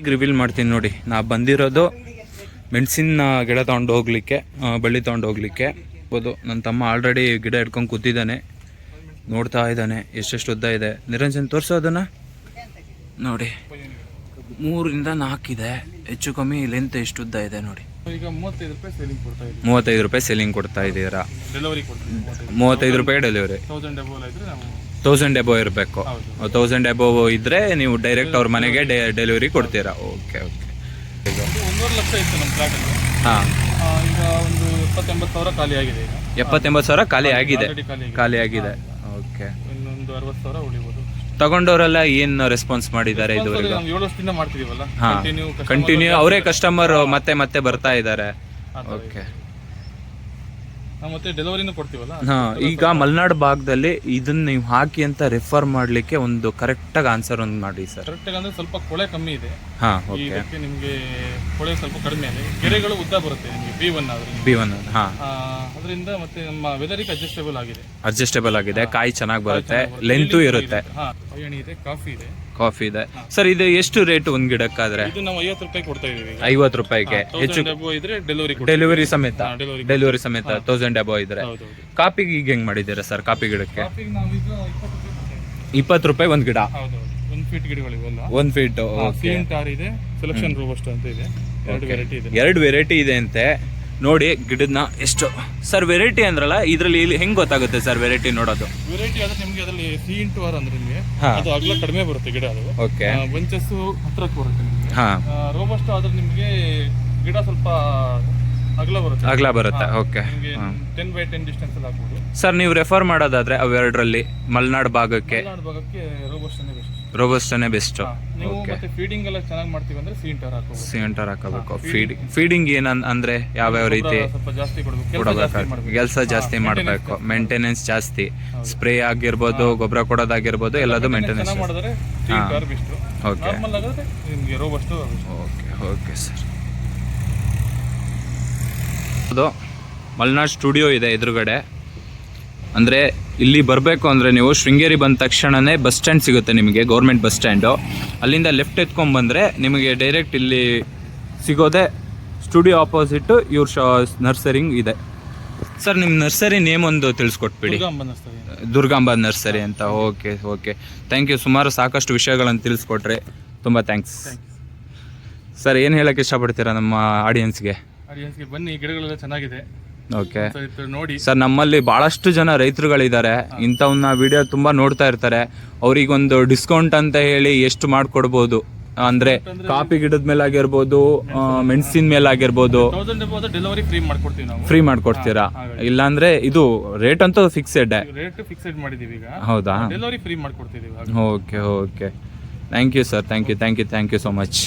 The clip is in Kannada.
ಈಗ ರಿವೀಲ್ ಮಾಡ್ತೀನಿ ನೋಡಿ. ನಾ ಬಂದಿರೋದು ಮೆಣಸಿನ ಗಿಡ ತೊಗೊಂಡು ಹೋಗ್ಲಿಕ್ಕೆ ಬಳ್ಳಿ ತೊಗೊಂಡು ಹೋಗ್ಲಿಕ್ಕೆ. ಹೌದು ನನ್ನ ತಮ್ಮ ಆಲ್ರೆಡಿ ಗಿಡ ಹಿಡ್ಕೊಂಡು ಕೂತಿದ್ದಾನೆ. ನೋಡ್ತಾ ಇದ್ದಾನೆ. ಎಷ್ಟೆಷ್ಟು ಉದ್ದ ಇದೆ. ನಿರಂಜನ್ ತೋರಿಸೋ ಅದನ್ನು. ನೋಡಿ. ಮೂರಿಂದ ನಾಲ್ಕಿದೆ ಹೆಚ್ಚು ಕಮ್ಮಿ ಲೆಂತ್ ಎಷ್ಟು ಉದ್ದ ಇದೆ ನೋಡಿ. ಈಗ ಮೂವತ್ತೈದು ರೂಪಾಯಿ ಸೆಲ್ಲಿಂಗ್ ಕೊಡ್ತಾ ಇದ್ದೀರಾ? ಮೂವತ್ತೈದು ರೂಪಾಯಿ ಡೆಲಿವರಿ ತೌಸಂಡ್ ಡಬಲ್ ಇದ್ರೆ ನಾವು ತೌಸಂಡ್ ಎಬೋ ಇರಬೇಕು. ತೌಸಂಡ್ ಎಬೋ ಇದ್ರೆ ನೀವು ಡೈರೆಕ್ಟ್ ಅವ್ರ ಮನೆಗೆ ಡೆಲಿವರಿ ಕೊಡ್ತೀರಾ. ಓಕೆ ಓಕೆ ಇದು ಒಂದೂವರೆ ಲಕ್ಷ ಇತ್ತು ನಮ್ಮ ಪ್ಲಾಟಲ್ಲಿ ಹಾಂ. ಈಗ ಒಂದು ಎಪ್ಪತ್ತೆಂಬತ್ತು ಸಾವಿರ ಖಾಲಿ ಆಗಿದೆ ಈಗ. ಎಪ್ಪತ್ತೆಂಬತ್ತು ಸಾವಿರ ಖಾಲಿ ಆಗಿದೆ. ಖಾಲಿ ಆಗಿದೆ. ಓಕೆ ಇನ್ನೊಂದು ಅರವತ್ತು ಸಾವಿರ ಉಳಿಬೋದು. ತಗೊಂಡವರೆಲ್ಲ ಏನು ರೆಸ್ಪಾನ್ಸ್ ಮಾಡಿದ್ದಾರೆ ಇದುವರೆಗೂ? ಏಳು ವರ್ಷದಿಂದ ಮಾಡ್ತಿದೀವಲ್ಲ? ಹಾ. ಕಂಟಿನ್ಯೂ ಅವರೇ ಕಸ್ಟಮರ್ ಮತ್ತೆ ಮತ್ತೆ ಬರ್ತಾ ಇದ್ದಾರೆ. ಓಕೆ ಮತ್ತೆ ಡೆಲಿವರಿನೂ ಕೊಡ್ತೀವಲ್ಲ? ಹಾ ಈಗ ಮಲೆನಾಡು ಭಾಗದಲ್ಲಿ ಇದನ್ನ ನೀವು ಹಾಕಿ ಅಂತ ರೆಫರ್ ಮಾಡ್ಲಿಕ್ಕೆ ಒಂದು ಕರೆಕ್ಟಾಗಿ ಆನ್ಸರ್ ಒಂದು ಮಾಡಿ ಸರ್ ಕರೆಕ್ಟಾಗಿ ಅಂದ್ರೆ ಸ್ವಲ್ಪ ಕೊಳೆ ಕಮ್ಮಿ ಇದೆ. ಹಾ ಓಕೆ ಇದಕ್ಕೆ ನಿಮಗೆ ಕೊಳೆ ಸ್ವಲ್ಪ ಕಡಿಮೆ ಇದೆ ಗೆರೆಗಳು ಉದ್ದ ಬರುತ್ತೆ ನಿಮಗೆ ಬಿ ಒನ್ ಆದ್ರೆ ಬಿ ಒನ್ ಹಾ. ಅದರಿಂದ ಮತ್ತೆ ನಮ್ಮ ವೆದರಿಗೆ ಅಡ್ಜಸ್ಟೇಬಲ್ ಆಗಿದೆ. ಅಡ್ಜಸ್ಟೇಬಲ್ ಆಗಿದೆ ಕಾಯಿ ಚೆನ್ನಾಗಿ ಬರುತ್ತೆ ಲೆಂತು ಇರುತ್ತೆ. ಹಾ ಪಯಣಿ ಇದೆ ಕಾಫಿ ಇದೆ. ಕಾಫಿ ಇದೆ. ಸರ್ ಇದು ಎಷ್ಟು ರೇಟ್ ಒಂದ್ ಗಿಡಕ್ಕಾದ್ರೆ? ಇದು ನಾವು ಐವತ್ತು ರೂಪಾಯಿ ಕೊಡ್ತಾ ಇದೀವಿ ಈಗ. ಐವತ್ತು ರೂಪಾಯಿಗೆ. ಹೆಚ್ಚು ಇದ್ರೆ ಡೆಲಿವರಿ ಡೆಲಿವರಿ ಸಮೇತ. ಡೆಲಿವರಿ ಸಮೇತ ತೌಸಂಡ್ ಅಬೋ ಇದ್ರೆ. ಕಾಪಿಗೆ ಈಗ ಹೆಂಗ್ ಮಾಡಿದ್ದೀರಾ ಸರ್ ಕಾಪಿ ಗಿಡಕ್ಕೆ? ಕಾಫಿಗೆ ಇಪ್ಪತ್ತು ರೂಪಾಯಿ ಒಂದ್ ಗಿಡ? ಒಂದು ಫೀಟ್ ಗಿಡಗಳಿವೆಲ್ಲ ಒಂದು ಫೀಟ್ ಟಾರ್ ಇದೆ ಸೆಲೆಕ್ಷನ್ ರೋಬಸ್ಟ್ ಅಂತ ಇದೆ. ಎರಡು ವೆರೈಟಿ ಇದೆ. ಎರಡು ವೆರೈಟಿ ಇದೆ ಅಂತೆ. ನೋಡಿ ಗಿಡದ್ನ ಎಷ್ಟು. ಸರ್ ವೆರೈಟಿ ಅಂದ್ರಲ್ಲ ಇದ್ರಲ್ಲಿ ಇಲ್ಲಿ ಹೆಂಗ್ ಗೊತ್ತಾಗುತ್ತೆ ಸರ್ ವೆರೈಟಿ ನೋಡೋದು? ವೆರೈಟಿ ಆದ್ರೆ ನಿಮಗೆ ಅದರಲ್ಲಿ ಸಿ ಇಂಟು ಆರ್ ಅಂದ್ರೆ ನಿಮಗೆ ಅದು ಅಗಲ ಕಡಿಮೆ ಬರುತ್ತೆ ಗಿಡ ಅದು. ಓಕೆ ಬಂಚಸ್ ಹತ್ರಕ್ಕೆ ಬರುತ್ತೆ ನಿಮಗೆ. ಹಾ. ರೋಬಸ್ಟ್ ಆದ್ರೆ ನಿಮಗೆ ಗಿಡ ಸ್ವಲ್ಪ ಅಗಲ ಬರುತ್ತೆ. ಅಗಲ ಬರುತ್ತೆ okay ten by ten distance ಅಲ್ಲಿ ಹಾಕ್ಬೋದು. ಸರ್ ನೀವು ರೆಫರ್ ಮಾಡೋದಾದ್ರೆ ಅವೆರಡರಲ್ಲಿ ಮಲೆನಾಡು ಭಾಗಕ್ಕೆ. ರೋಬೋಸ್ಟನೆ ಭಾಗಕ್ಕೆ ರೋಬಸ್ಟ್ ಬೆಸ್ಟ್ ರೋಬಸ್ಟನೇ ಬೆಸ್ಟ್ ನೀವು ಮತ್ತೆ ಫೀಡಿಂಗ್ ಎಲ್ಲ ಚೆನ್ನಾಗಿ ಮಾಡ್ತೀವಿ ಅಂದ್ರೆ ಸೀಂಟರ್ ಹಾಕೋಬಹುದು ಸಿಂಟರ್ ಹಾಕೋಬೇಕು ಫೀಡಿಂಗ್ ಫೀಡಿಂಗ್ ಏನ್ ಅಂದ್ರೆ ಯಾವ್ಯಾವ ರೀತಿ? ಸ್ವಲ್ಪ ಜಾಸ್ತಿ ಕೊಡಬೇಕು. ಕೆಲಸ ಜಾಸ್ತಿ ಮಾಡಬೇಕು. ಮೇಂಟೆನೆನ್ಸ್ ಜಾಸ್ತಿ ಸ್ಪ್ರೇ ಆಗಿರ್ಬೋದು ಗೊಬ್ಬರ ಕೊಡೋದಾಗಿರ್ಬೋದು ಎಲ್ಲದು ಮೇಂಟೆನೆನ್ಸ್ ಮಾಡಿದ್ರೆ ಓಕೆ ನಾರ್ಮಲ್ ಆಗಿದ್ರೆ ನಿಮಗೆ ರೋಬಸ್ಟ್ ಓಕೆ ಓಕೆ ಸರ್ ಅದು ಮಲ್ನಾಡ್ ಸ್ಟುಡಿಯೋ ಇದೆ ಎದುರುಗಡೆ. ಅಂದರೆ ಇಲ್ಲಿ ಬರಬೇಕು ಅಂದರೆ ನೀವು ಶೃಂಗೇರಿ ಬಂದ ತಕ್ಷಣವೇ ಬಸ್ ಸ್ಟ್ಯಾಂಡ್ ಸಿಗುತ್ತೆ ನಿಮಗೆ ಗೌರ್ಮೆಂಟ್ ಬಸ್ ಸ್ಟ್ಯಾಂಡು. ಅಲ್ಲಿಂದ ಲೆಫ್ಟ್ ಎತ್ಕೊಂಡ್ಬಂದರೆ ನಿಮಗೆ ಡೈರೆಕ್ಟ್ ಇಲ್ಲಿ ಸಿಗೋದೆ ಸ್ಟುಡಿಯೋ ಆಪೋಸಿಟ್ಟು ಇವ್ರ ಶಾ ನರ್ಸರಿಂಗ್ ಇದೆ. ಸರ್ ನಿಮ್ಮ ನರ್ಸರಿ ನೇಮ್ ಒಂದು ತಿಳಿಸ್ಕೊಟ್ಬಿಡಿ. ದುರ್ಗಾಂಬ ನರ್ಸರಿ. ಅಂತ ಓಕೆ ಓಕೆ. ಥ್ಯಾಂಕ್ ಯು ಸುಮಾರು ಸಾಕಷ್ಟು ವಿಷಯಗಳನ್ನು ತಿಳಿಸ್ಕೊಟ್ರಿ. ತುಂಬ ಥ್ಯಾಂಕ್ಸ್ ಸರ್ ಏನು ಹೇಳೋಕ್ಕೆ ಇಷ್ಟಪಡ್ತೀರಾ ನಮ್ಮ ಆಡಿಯನ್ಸ್ಗೆ ಆಡಿಯನ್ಸ್ಗೆ ಬನ್ನಿ ಗಿಡಗಳೆಲ್ಲ ಚೆನ್ನಾಗಿದೆ. ಓಕೆ ಸ್ವಲ್ಪ ನೋಡಿ. ಸರ್ ನಮ್ಮಲ್ಲಿ ಭಾಳಷ್ಟು ಜನ ರೈತರುಗಳಿದ್ದಾರೆ. ಇಂಥವನ್ನ ವಿಡಿಯೋ ತುಂಬ ನೋಡ್ತಾ ಇರ್ತಾರೆ. ಅವ್ರಿಗೊಂದು ಡಿಸ್ಕೌಂಟ್ ಅಂತ ಹೇಳಿ ಎಷ್ಟು ಮಾಡಿಕೊಡ್ಬೋದು? ಅಂದ್ರೆ ಕಾಫಿ ಗಿಡದ ಮೇಲೆ ಆಗಿರ್ಬೋದು ಮೆಣಸಿನ ಮೇಲೆ ಆಗಿರ್ಬೋದು ತೌಸಂಡ್ ಹೋದ್ರೆ ಡೆಲಿವರಿ ಫ್ರೀ ಮಾಡ್ಕೊಡ್ತೀವಿ ನಾವು. ಫ್ರೀ ಮಾಡಿಕೊಡ್ತೀರಾ? ಇಲ್ಲಾಂದರೆ ಇದು ರೇಟ್ ಅಂತೂ ಫಿಕ್ಸೆಡ್ ರೇಟ್ ಫಿಕ್ಸೆಡ್ ಮಾಡಿದೀವಿ ಈಗ. ಹೌದಾ? Delivery free ಮಾಡ್ಕೊಡ್ತಿದೀವಿ okay okay thank you sir thank you thank you thank you so much